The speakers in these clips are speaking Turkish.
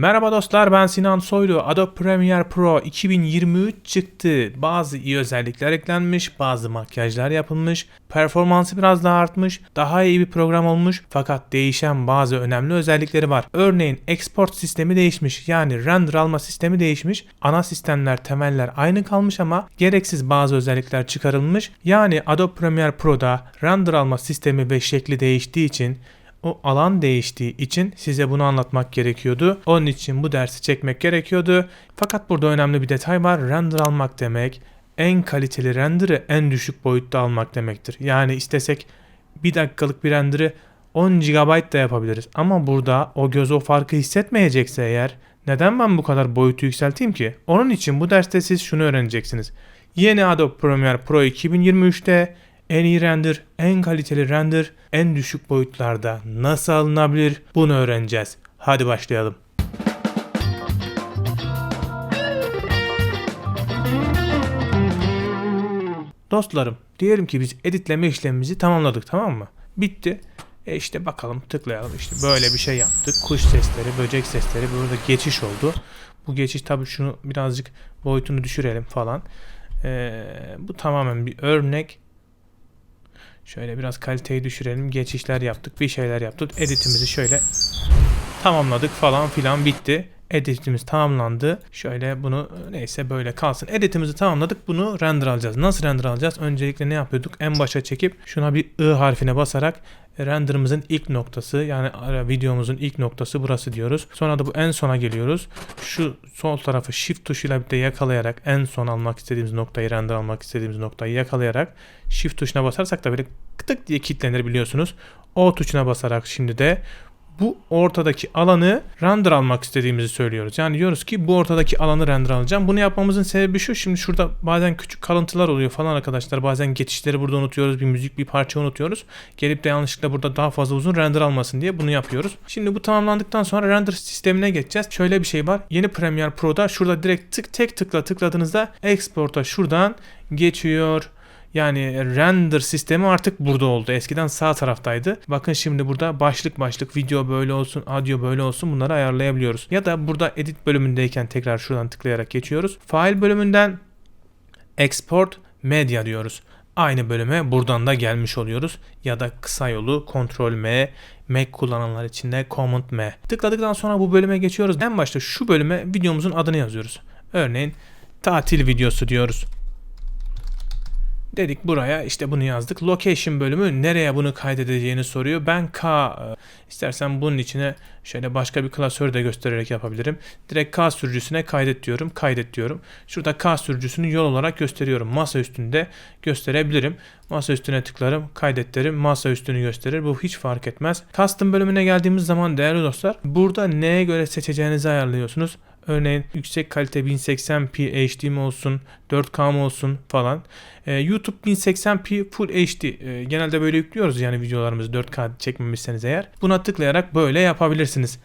Merhaba dostlar ben Sinan Soylu. Adobe Premiere Pro 2023 çıktı. Bazı iyi özellikler eklenmiş, bazı makyajlar yapılmış, performansı biraz daha artmış, daha iyi bir program olmuş fakat değişen bazı önemli özellikleri var. Örneğin export sistemi değişmiş yani render alma sistemi değişmiş. Ana sistemler, temeller aynı kalmış ama gereksiz bazı özellikler çıkarılmış. Yani Adobe Premiere Pro'da render alma sistemi ve şekli değiştiği için o alan değiştiği için size bunu anlatmak gerekiyordu. Onun için bu dersi çekmek gerekiyordu. Fakat burada önemli bir detay var. Render almak demek en kaliteli render'ı en düşük boyutta almak demektir. Yani istesek bir dakikalık bir render'ı 10 GB da yapabiliriz. Ama burada o göz o farkı hissetmeyecekse eğer neden ben bu kadar boyutu yükselteyim ki? Onun için bu derste siz şunu öğreneceksiniz. Yeni Adobe Premiere Pro 2023'te en iyi render, en kaliteli render, en düşük boyutlarda nasıl alınabilir bunu öğreneceğiz. Hadi başlayalım. Dostlarım, diyelim ki biz editleme işlemimizi tamamladık tamam mı? Bitti. E işte bakalım tıklayalım işte böyle bir şey yaptık. Kuş sesleri, böcek sesleri burada geçiş oldu. Bu geçiş tabii şunu birazcık boyutunu düşürelim falan. Ee, bu tamamen bir örnek. Şöyle biraz kaliteyi düşürelim. Geçişler yaptık. Bir şeyler yaptık. Editimizi şöyle tamamladık falan filan bitti. Editimiz tamamlandı. Şöyle bunu neyse böyle kalsın. Editimizi tamamladık. Bunu render alacağız. Nasıl render alacağız? Öncelikle ne yapıyorduk? En başa çekip şuna bir I harfine basarak renderımızın ilk noktası yani videomuzun ilk noktası burası diyoruz. Sonra da bu en sona geliyoruz. Şu sol tarafı shift tuşuyla birlikte yakalayarak en son almak istediğimiz noktayı render almak istediğimiz noktayı yakalayarak shift tuşuna basarsak da böyle tık diye kilitlenir biliyorsunuz. O tuşuna basarak şimdi de bu ortadaki alanı render almak istediğimizi söylüyoruz. Yani diyoruz ki bu ortadaki alanı render alacağım. Bunu yapmamızın sebebi şu. Şimdi şurada bazen küçük kalıntılar oluyor falan arkadaşlar. Bazen geçişleri burada unutuyoruz. Bir müzik bir parça unutuyoruz. Gelip de yanlışlıkla burada daha fazla uzun render almasın diye bunu yapıyoruz. Şimdi bu tamamlandıktan sonra render sistemine geçeceğiz. Şöyle bir şey var. Yeni Premiere Pro'da şurada direkt tık tek tıkla tıkladığınızda export'a şuradan geçiyor yani render sistemi artık burada oldu. Eskiden sağ taraftaydı. Bakın şimdi burada başlık başlık video böyle olsun, audio böyle olsun bunları ayarlayabiliyoruz. Ya da burada edit bölümündeyken tekrar şuradan tıklayarak geçiyoruz. File bölümünden export media diyoruz. Aynı bölüme buradan da gelmiş oluyoruz. Ya da kısa yolu Ctrl M, Mac kullananlar için de Command M. Tıkladıktan sonra bu bölüme geçiyoruz. En başta şu bölüme videomuzun adını yazıyoruz. Örneğin tatil videosu diyoruz. Dedik buraya işte bunu yazdık. Location bölümü nereye bunu kaydedeceğini soruyor. Ben K e, istersen bunun içine şöyle başka bir klasör de göstererek yapabilirim. Direkt K sürücüsüne kaydet diyorum. Kaydet diyorum. Şurada K sürücüsünü yol olarak gösteriyorum. Masa üstünde gösterebilirim. Masa üstüne tıklarım. Kaydet derim. Masa üstünü gösterir. Bu hiç fark etmez. Custom bölümüne geldiğimiz zaman değerli dostlar burada neye göre seçeceğinizi ayarlıyorsunuz. Örneğin yüksek kalite 1080p HD mi olsun, 4K mı olsun falan. Ee, YouTube 1080p Full HD. Ee, genelde böyle yüklüyoruz yani videolarımızı 4K çekmemişseniz eğer. Buna tıklayarak böyle yapabilirsiniz.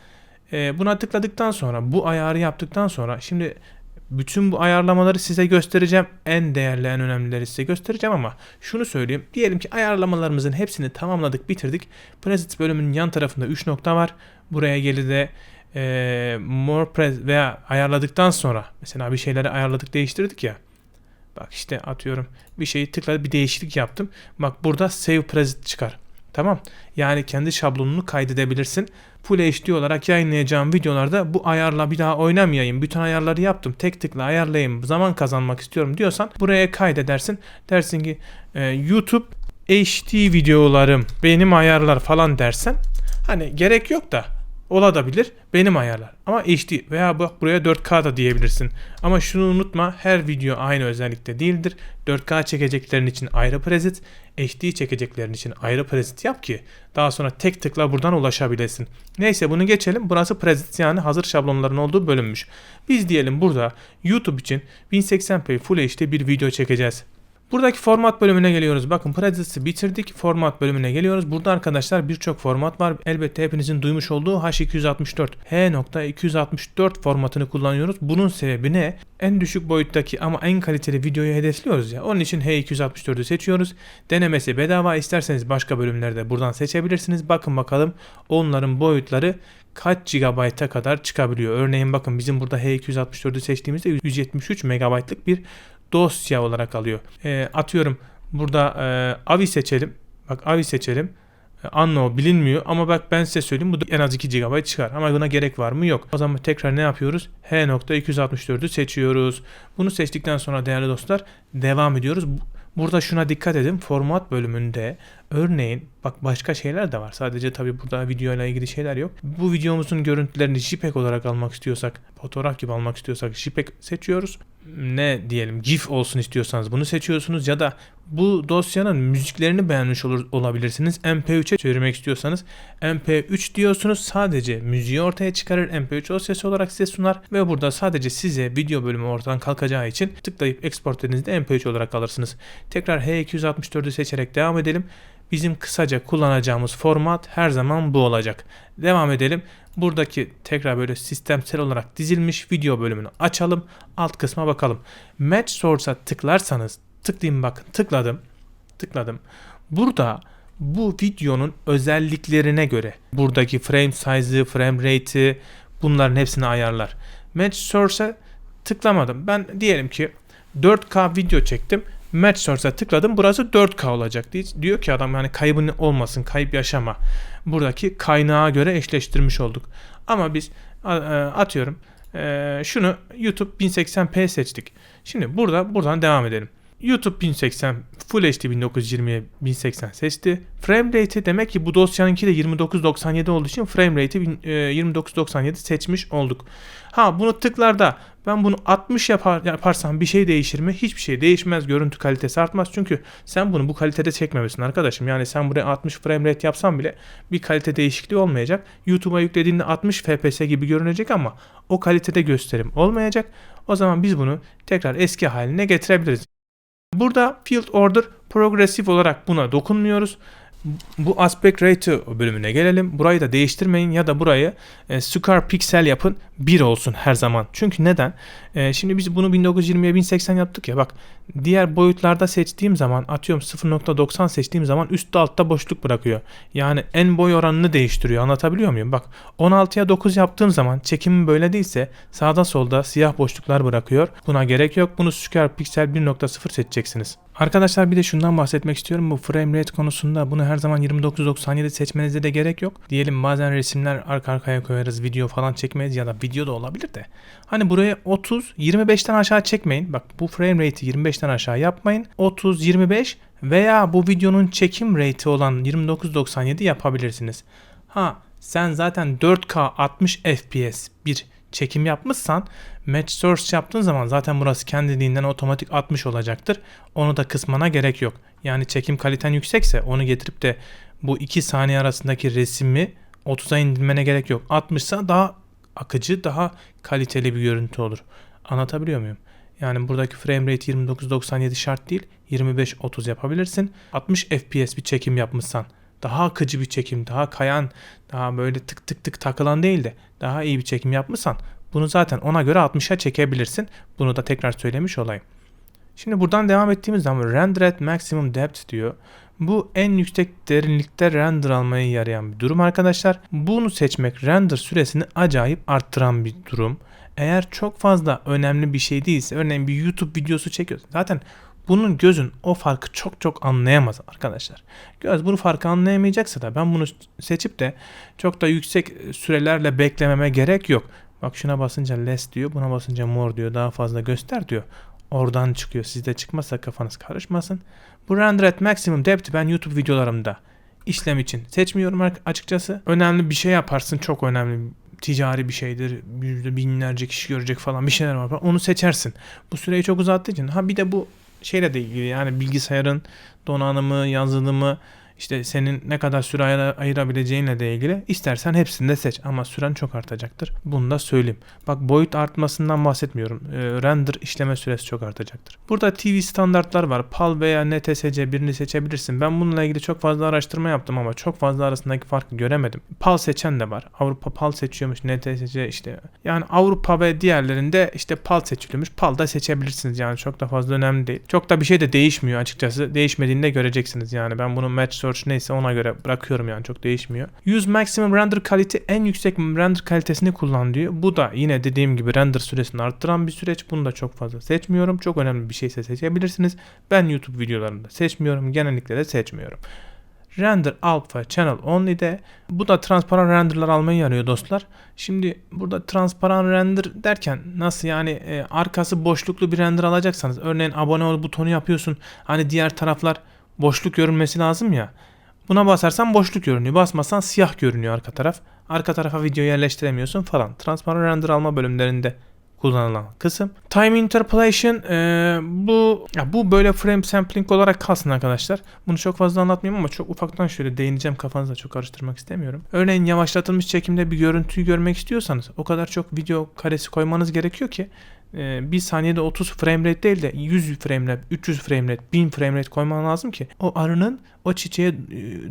Ee, buna tıkladıktan sonra bu ayarı yaptıktan sonra şimdi bütün bu ayarlamaları size göstereceğim. En değerli, en önemlileri size göstereceğim ama şunu söyleyeyim. Diyelim ki ayarlamalarımızın hepsini tamamladık, bitirdik. Presets bölümünün yan tarafında 3 nokta var. Buraya geldi de e, more pres veya ayarladıktan sonra mesela bir şeyleri ayarladık değiştirdik ya. Bak işte atıyorum bir şeyi tıkladı bir değişiklik yaptım. Bak burada save preset çıkar. Tamam. Yani kendi şablonunu kaydedebilirsin. Full HD olarak yayınlayacağım videolarda bu ayarla bir daha oynamayayım. Bütün ayarları yaptım. Tek tıkla ayarlayayım. Zaman kazanmak istiyorum diyorsan buraya kaydedersin. Dersin ki e, YouTube HD videolarım benim ayarlar falan dersen hani gerek yok da olabilir benim ayarlar. Ama HD veya bak buraya 4K da diyebilirsin. Ama şunu unutma her video aynı özellikte değildir. 4K çekeceklerin için ayrı preset, HD çekeceklerin için ayrı preset yap ki daha sonra tek tıkla buradan ulaşabilesin. Neyse bunu geçelim. Burası preset yani hazır şablonların olduğu bölünmüş. Biz diyelim burada YouTube için 1080p Full HD bir video çekeceğiz. Buradaki format bölümüne geliyoruz. Bakın Presets'i bitirdik. Format bölümüne geliyoruz. Burada arkadaşlar birçok format var. Elbette hepinizin duymuş olduğu H264. H.264 formatını kullanıyoruz. Bunun sebebi ne? En düşük boyuttaki ama en kaliteli videoyu hedefliyoruz ya. Onun için H264'ü seçiyoruz. Denemesi bedava. İsterseniz başka bölümlerde buradan seçebilirsiniz. Bakın bakalım onların boyutları kaç GB'a kadar çıkabiliyor. Örneğin bakın bizim burada H264'ü seçtiğimizde 173 MB'lık bir dosya olarak alıyor. E, atıyorum burada e, AVI seçelim. Bak AVI seçelim. E, Anno bilinmiyor ama bak ben size söyleyeyim bu en az 2 GB çıkar. Ama buna gerek var mı? Yok. O zaman tekrar ne yapıyoruz? H.264'ü seçiyoruz. Bunu seçtikten sonra değerli dostlar devam ediyoruz. Bu- Burada şuna dikkat edin. Format bölümünde örneğin bak başka şeyler de var. Sadece tabi burada video ile ilgili şeyler yok. Bu videomuzun görüntülerini JPEG olarak almak istiyorsak, fotoğraf gibi almak istiyorsak JPEG seçiyoruz. Ne diyelim GIF olsun istiyorsanız bunu seçiyorsunuz ya da bu dosyanın müziklerini beğenmiş olur, olabilirsiniz. MP3'e çevirmek istiyorsanız MP3 diyorsunuz. Sadece müziği ortaya çıkarır. MP3 dosyası olarak size sunar ve burada sadece size video bölümü ortadan kalkacağı için tıklayıp export dediğinizde MP3 olarak alırsınız. Tekrar H264'ü seçerek devam edelim. Bizim kısaca kullanacağımız format her zaman bu olacak. Devam edelim. Buradaki tekrar böyle sistemsel olarak dizilmiş video bölümünü açalım. Alt kısma bakalım. Match Source'a tıklarsanız tıklayayım bakın tıkladım. Tıkladım. Burada bu videonun özelliklerine göre buradaki frame size'ı, frame rate'i bunların hepsini ayarlar. Match Source'a tıklamadım. Ben diyelim ki 4K video çektim. Match Source'a tıkladım. Burası 4K olacak. Diyor ki adam yani kaybın olmasın, kayıp yaşama. Buradaki kaynağa göre eşleştirmiş olduk. Ama biz e, atıyorum e, şunu YouTube 1080p seçtik. Şimdi burada buradan devam edelim. YouTube 1080 Full HD 1920'ye 1080 seçti. Frame rate'i demek ki bu dosyanınki de 2997 olduğu için frame rate'i e, 2997 seçmiş olduk. Ha bunu tıklarda ben bunu 60 yapar, yaparsam bir şey değişir mi? Hiçbir şey değişmez. Görüntü kalitesi artmaz. Çünkü sen bunu bu kalitede çekmemesin arkadaşım. Yani sen buraya 60 frame rate yapsan bile bir kalite değişikliği olmayacak. YouTube'a yüklediğinde 60 FPS gibi görünecek ama o kalitede gösterim olmayacak. O zaman biz bunu tekrar eski haline getirebiliriz. Burada Field Order progresif olarak buna dokunmuyoruz. Bu aspect ratio bölümüne gelelim. Burayı da değiştirmeyin ya da burayı e, square pixel yapın 1 olsun her zaman. Çünkü neden? E, şimdi biz bunu 1920'ye 1080 yaptık ya bak. Diğer boyutlarda seçtiğim zaman atıyorum 0.90 seçtiğim zaman üstte altta boşluk bırakıyor. Yani en boy oranını değiştiriyor. Anlatabiliyor muyum? Bak 16'ya 9 yaptığım zaman çekimim böyle değilse sağda solda siyah boşluklar bırakıyor. Buna gerek yok. Bunu square pixel 1.0 seçeceksiniz. Arkadaşlar bir de şundan bahsetmek istiyorum. Bu frame rate konusunda bunu her zaman 2997 seçmenize de gerek yok. Diyelim bazen resimler arka arkaya koyarız, video falan çekmeyiz ya da video da olabilir de. Hani buraya 30, 25'ten aşağı çekmeyin. Bak bu frame rate'i 25'ten aşağı yapmayın. 30, 25 veya bu videonun çekim rate'i olan 2997 yapabilirsiniz. Ha sen zaten 4K 60 FPS bir çekim yapmışsan Match Source yaptığın zaman zaten burası kendiliğinden otomatik 60 olacaktır. Onu da kısmana gerek yok. Yani çekim kaliten yüksekse onu getirip de bu 2 saniye arasındaki resmi 30'a indirmene gerek yok. 60 ise daha akıcı, daha kaliteli bir görüntü olur. Anlatabiliyor muyum? Yani buradaki frame rate 29.97 şart değil. 25-30 yapabilirsin. 60 FPS bir çekim yapmışsan daha akıcı bir çekim, daha kayan, daha böyle tık tık tık takılan değil de daha iyi bir çekim yapmışsan bunu zaten ona göre 60'a çekebilirsin. Bunu da tekrar söylemiş olayım. Şimdi buradan devam ettiğimiz zaman render at maximum depth diyor. Bu en yüksek derinlikte render almaya yarayan bir durum arkadaşlar. Bunu seçmek render süresini acayip arttıran bir durum. Eğer çok fazla önemli bir şey değilse örneğin bir YouTube videosu çekiyorsun. Zaten bunun gözün o farkı çok çok anlayamaz arkadaşlar. Göz bu farkı anlayamayacaksa da ben bunu seçip de çok da yüksek sürelerle beklememe gerek yok. Bak şuna basınca less diyor, buna basınca more diyor, daha fazla göster diyor. Oradan çıkıyor. Sizde çıkmazsa kafanız karışmasın. Bu render at maximum depth ben YouTube videolarımda işlem için seçmiyorum açıkçası. Önemli bir şey yaparsın çok önemli ticari bir şeydir. Yüzde binlerce kişi görecek falan bir şeyler var. Onu seçersin. Bu süreyi çok uzattığı için. Ha bir de bu şeyle de ilgili yani bilgisayarın donanımı, yazılımı işte senin ne kadar süre ayıra- ayırabileceğinle de ilgili. İstersen hepsini de seç ama süren çok artacaktır. Bunu da söyleyeyim. Bak boyut artmasından bahsetmiyorum. Ee, render işleme süresi çok artacaktır. Burada TV standartlar var. PAL veya NTSC birini seçebilirsin. Ben bununla ilgili çok fazla araştırma yaptım ama çok fazla arasındaki farkı göremedim. PAL seçen de var. Avrupa PAL seçiyormuş. NTSC işte. Yani Avrupa ve diğerlerinde işte PAL seçiliyormuş. PAL da seçebilirsiniz yani çok da fazla önemli değil. Çok da bir şey de değişmiyor açıkçası. Değişmediğini de göreceksiniz yani. Ben bunu Match search neyse ona göre bırakıyorum yani çok değişmiyor. Use maximum render quality en yüksek render kalitesini kullan diyor. Bu da yine dediğim gibi render süresini arttıran bir süreç. Bunu da çok fazla seçmiyorum. Çok önemli bir şeyse seçebilirsiniz. Ben YouTube videolarında seçmiyorum. Genellikle de seçmiyorum. Render Alpha Channel Only'de bu da transparan renderlar almayı yarıyor dostlar. Şimdi burada transparan render derken nasıl yani e, arkası boşluklu bir render alacaksanız örneğin abone ol butonu yapıyorsun. Hani diğer taraflar boşluk görünmesi lazım ya. Buna basarsan boşluk görünüyor. Basmazsan siyah görünüyor arka taraf. Arka tarafa video yerleştiremiyorsun falan. Transparan render alma bölümlerinde kullanılan kısım. Time interpolation e, bu ya bu böyle frame sampling olarak kalsın arkadaşlar. Bunu çok fazla anlatmayayım ama çok ufaktan şöyle değineceğim kafanızda çok karıştırmak istemiyorum. Örneğin yavaşlatılmış çekimde bir görüntüyü görmek istiyorsanız o kadar çok video karesi koymanız gerekiyor ki e, bir saniyede 30 frame rate değil de 100 frame rate, 300 frame rate, 1000 frame rate koyman lazım ki o arının o çiçeğe e,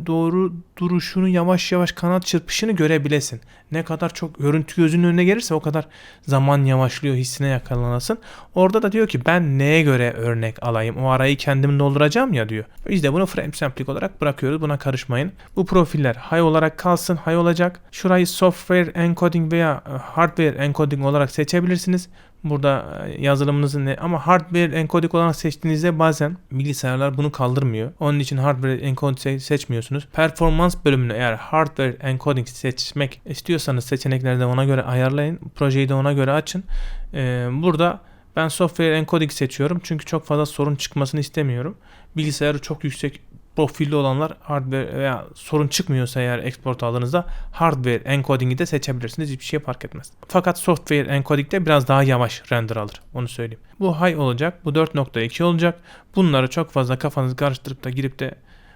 doğru duruşunu yavaş yavaş kanat çırpışını görebilesin. Ne kadar çok görüntü gözünün önüne gelirse o kadar zaman yavaşlıyor hissine yakalanasın. Orada da diyor ki ben neye göre örnek alayım o arayı kendim dolduracağım ya diyor. Biz de bunu frame sampling olarak bırakıyoruz buna karışmayın. Bu profiller high olarak kalsın high olacak. Şurayı software encoding veya e, hardware encoding olarak seçebilirsiniz. Burada e, yazılımınızın ne ama hardware encoding olarak seçtiğinizde bazen bilgisayarlar bunu kaldırmıyor. Onun için hardware encoding se- seçmiyorsunuz. Performans bölümünü eğer hardware encoding seçmek istiyorsanız seçenekleri de ona göre ayarlayın. Projeyi de ona göre açın. Ee, burada ben software encoding seçiyorum çünkü çok fazla sorun çıkmasını istemiyorum. Bilgisayarı çok yüksek profilli olanlar hardware veya sorun çıkmıyorsa eğer export aldığınızda hardware encoding'i de seçebilirsiniz. Hiçbir şey fark etmez. Fakat software encoding'de biraz daha yavaş render alır. Onu söyleyeyim. Bu high olacak. Bu 4.2 olacak. Bunları çok fazla kafanızı karıştırıp da girip de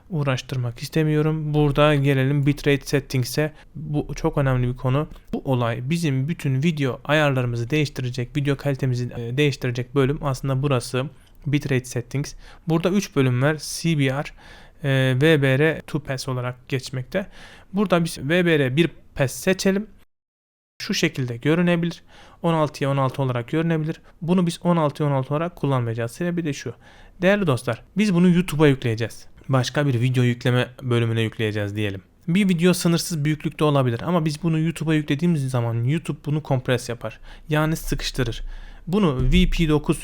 uğraştırmak istemiyorum. Burada gelelim bitrate settings'e. Bu çok önemli bir konu. Bu olay bizim bütün video ayarlarımızı değiştirecek, video kalitemizi e, değiştirecek bölüm aslında burası. Bitrate settings. Burada 3 bölüm var. CBR, e, VBR 2 pass olarak geçmekte. Burada biz VBR 1 pass seçelim. Şu şekilde görünebilir. 16'ya 16 olarak görünebilir. Bunu biz 16'ya 16 olarak kullanmayacağız. Sebebi de şu. Değerli dostlar biz bunu YouTube'a yükleyeceğiz. Başka bir video yükleme bölümüne yükleyeceğiz diyelim. Bir video sınırsız büyüklükte olabilir ama biz bunu YouTube'a yüklediğimiz zaman YouTube bunu kompres yapar. Yani sıkıştırır. Bunu VP9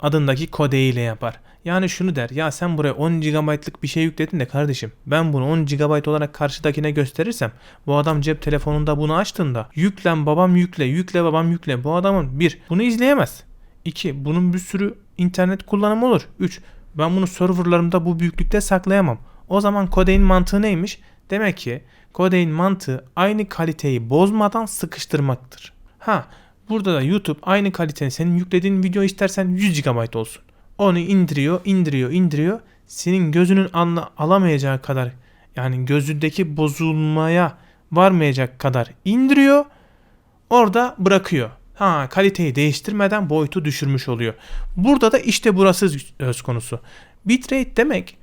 adındaki kode ile yapar. Yani şunu der ya sen buraya 10 GB'lık bir şey yükledin de kardeşim ben bunu 10 GB olarak karşıdakine gösterirsem bu adam cep telefonunda bunu açtığında yüklen babam yükle yükle babam yükle bu adamın bir bunu izleyemez. 2. Bunun bir sürü internet kullanımı olur. 3. Ben bunu serverlarımda bu büyüklükte saklayamam. O zaman Codein mantığı neymiş? Demek ki Codein mantığı aynı kaliteyi bozmadan sıkıştırmaktır. Ha burada da YouTube aynı kalitenin senin yüklediğin video istersen 100 GB olsun. Onu indiriyor, indiriyor, indiriyor. Senin gözünün anla alamayacağı kadar yani gözündeki bozulmaya varmayacak kadar indiriyor. Orada bırakıyor. Ha kaliteyi değiştirmeden boyutu düşürmüş oluyor. Burada da işte burası söz konusu. Bitrate demek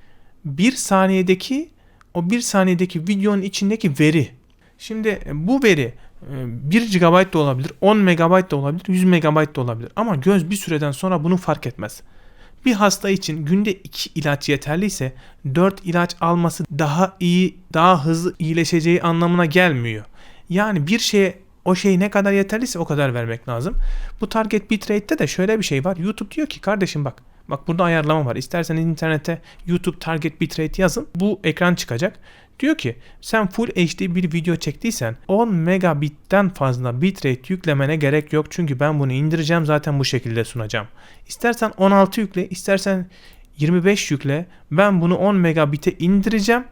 bir saniyedeki o bir saniyedeki videonun içindeki veri. Şimdi bu veri 1 GB da olabilir, 10 MB da olabilir, 100 MB da olabilir. Ama göz bir süreden sonra bunu fark etmez. Bir hasta için günde 2 ilaç yeterliyse 4 ilaç alması daha iyi, daha hızlı iyileşeceği anlamına gelmiyor. Yani bir şeye o şey ne kadar yeterliyse o kadar vermek lazım. Bu target bitrate'te de şöyle bir şey var. YouTube diyor ki kardeşim bak Bak burada ayarlama var. İsterseniz internete YouTube target bitrate yazın. Bu ekran çıkacak. Diyor ki sen Full HD bir video çektiysen 10 megabitten fazla bitrate yüklemene gerek yok. Çünkü ben bunu indireceğim zaten bu şekilde sunacağım. İstersen 16 yükle istersen 25 yükle. Ben bunu 10 megabit'e indireceğim.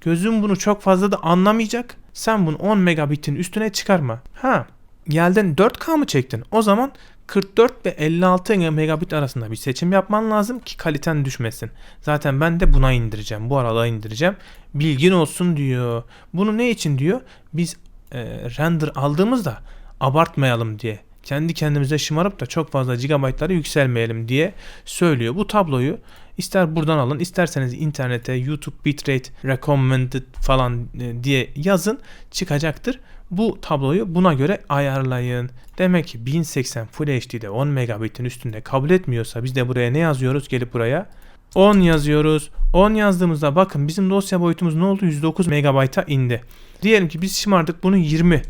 Gözüm bunu çok fazla da anlamayacak. Sen bunu 10 megabitin üstüne çıkarma. Ha geldin 4K mı çektin? O zaman 44 ve 56 megabit arasında bir seçim yapman lazım ki kaliten düşmesin. Zaten ben de buna indireceğim. Bu arada indireceğim. Bilgin olsun diyor. Bunu ne için diyor? Biz e, render aldığımızda abartmayalım diye. Kendi kendimize şımarıp da çok fazla gigabaytlara yükselmeyelim diye söylüyor. Bu tabloyu ister buradan alın isterseniz internete YouTube bitrate recommended falan e, diye yazın çıkacaktır. Bu tabloyu buna göre ayarlayın. Demek ki 1080 Full HD'de 10 megabitin üstünde kabul etmiyorsa biz de buraya ne yazıyoruz? Gelip buraya 10 yazıyoruz. 10 yazdığımızda bakın bizim dosya boyutumuz ne oldu? 109 megabayta indi. Diyelim ki biz şımardık bunu 20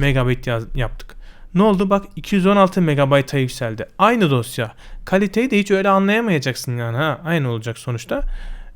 megabit yaz- yaptık. Ne oldu? Bak 216 megabayta yükseldi. Aynı dosya. Kaliteyi de hiç öyle anlayamayacaksın yani ha. Aynı olacak sonuçta.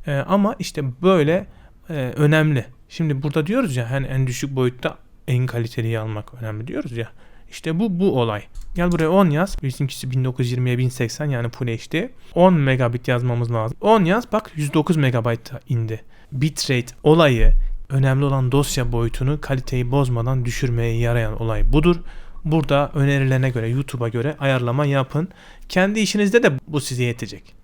Ee, ama işte böyle e, önemli. Şimdi burada diyoruz ya hani en düşük boyutta en kaliteliyi almak önemli diyoruz ya. İşte bu bu olay. Gel buraya 10 yaz. Bizimkisi 1920'ye 1080 yani Full HD. 10 megabit yazmamız lazım. 10 yaz bak 109 megabayta indi. Bitrate olayı önemli olan dosya boyutunu kaliteyi bozmadan düşürmeye yarayan olay budur. Burada önerilerine göre YouTube'a göre ayarlama yapın. Kendi işinizde de bu size yetecek.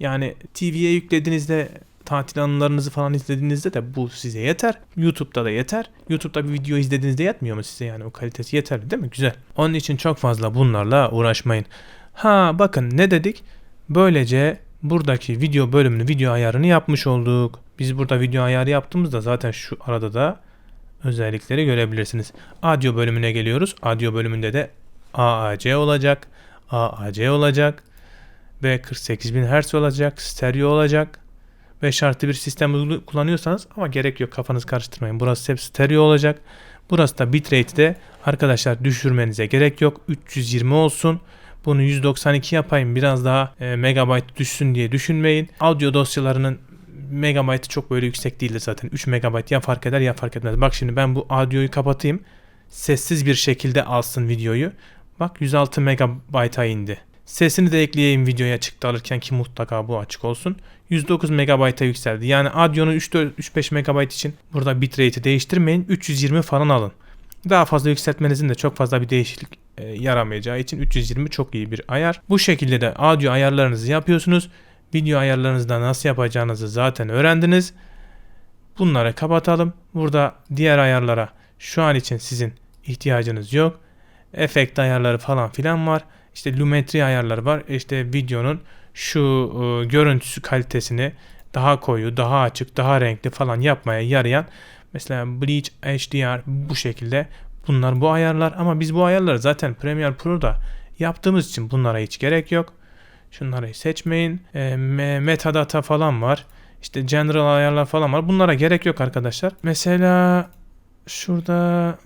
Yani TV'ye yüklediğinizde tatil anılarınızı falan izlediğinizde de bu size yeter. YouTube'da da yeter. YouTube'da bir video izlediğinizde yetmiyor mu size yani o kalitesi yeterli değil mi? Güzel. Onun için çok fazla bunlarla uğraşmayın. Ha bakın ne dedik? Böylece buradaki video bölümünü, video ayarını yapmış olduk. Biz burada video ayarı yaptığımızda zaten şu arada da özellikleri görebilirsiniz. Audio bölümüne geliyoruz. Audio bölümünde de AAC olacak. AAC olacak. Ve 48.000 Hz olacak. Stereo olacak. 5 artı bir sistem kullanıyorsanız ama gerek yok kafanız karıştırmayın. Burası hep stereo olacak. Burası da bitrate de arkadaşlar düşürmenize gerek yok. 320 olsun. Bunu 192 yapayım biraz daha e, megabayt düşsün diye düşünmeyin. Audio dosyalarının megabaytı çok böyle yüksek değildir zaten. 3 megabayt ya fark eder ya fark etmez. Bak şimdi ben bu audioyu kapatayım. Sessiz bir şekilde alsın videoyu. Bak 106 megabayta indi. Sesini de ekleyeyim videoya çıktı alırken ki mutlaka bu açık olsun. 109 megabayta yükseldi. Yani audio'nun 3-5 megabayt için burada bitrate'i değiştirmeyin. 320 falan alın. Daha fazla yükseltmenizin de çok fazla bir değişiklik e, yaramayacağı için 320 çok iyi bir ayar. Bu şekilde de audio ayarlarınızı yapıyorsunuz. Video ayarlarınızı da nasıl yapacağınızı zaten öğrendiniz. Bunları kapatalım. Burada diğer ayarlara şu an için sizin ihtiyacınız yok. Efekt ayarları falan filan var. İşte lumetri ayarları var. İşte videonun şu e, görüntüsü kalitesini daha koyu, daha açık, daha renkli falan yapmaya yarayan mesela Bleach HDR bu şekilde bunlar bu ayarlar ama biz bu ayarları zaten Premiere Pro'da yaptığımız için bunlara hiç gerek yok. Şunları seçmeyin. E, me- metadata falan var. İşte general ayarlar falan var. Bunlara gerek yok arkadaşlar. Mesela şurada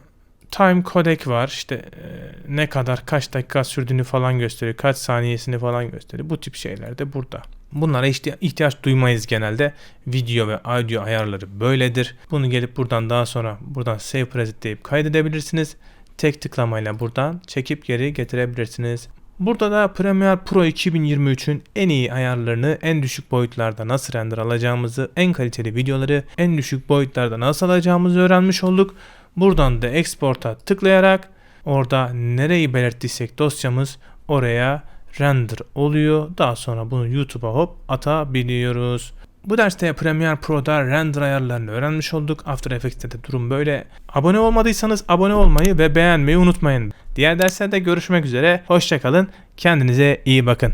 time codec var. İşte e, ne kadar kaç dakika sürdüğünü falan gösteriyor. Kaç saniyesini falan gösteriyor. Bu tip şeyler de burada. Bunlara ihti- ihtiyaç duymayız genelde. Video ve audio ayarları böyledir. Bunu gelip buradan daha sonra buradan save preset deyip kaydedebilirsiniz. Tek tıklamayla buradan çekip geri getirebilirsiniz. Burada da Premiere Pro 2023'ün en iyi ayarlarını en düşük boyutlarda nasıl render alacağımızı, en kaliteli videoları en düşük boyutlarda nasıl alacağımızı öğrenmiş olduk. Buradan da export'a tıklayarak orada nereyi belirttiysek dosyamız oraya render oluyor. Daha sonra bunu YouTube'a hop atabiliyoruz. Bu derste Premiere Pro'da render ayarlarını öğrenmiş olduk. After Effects'te de durum böyle. Abone olmadıysanız abone olmayı ve beğenmeyi unutmayın. Diğer derslerde görüşmek üzere. Hoşçakalın. Kendinize iyi bakın.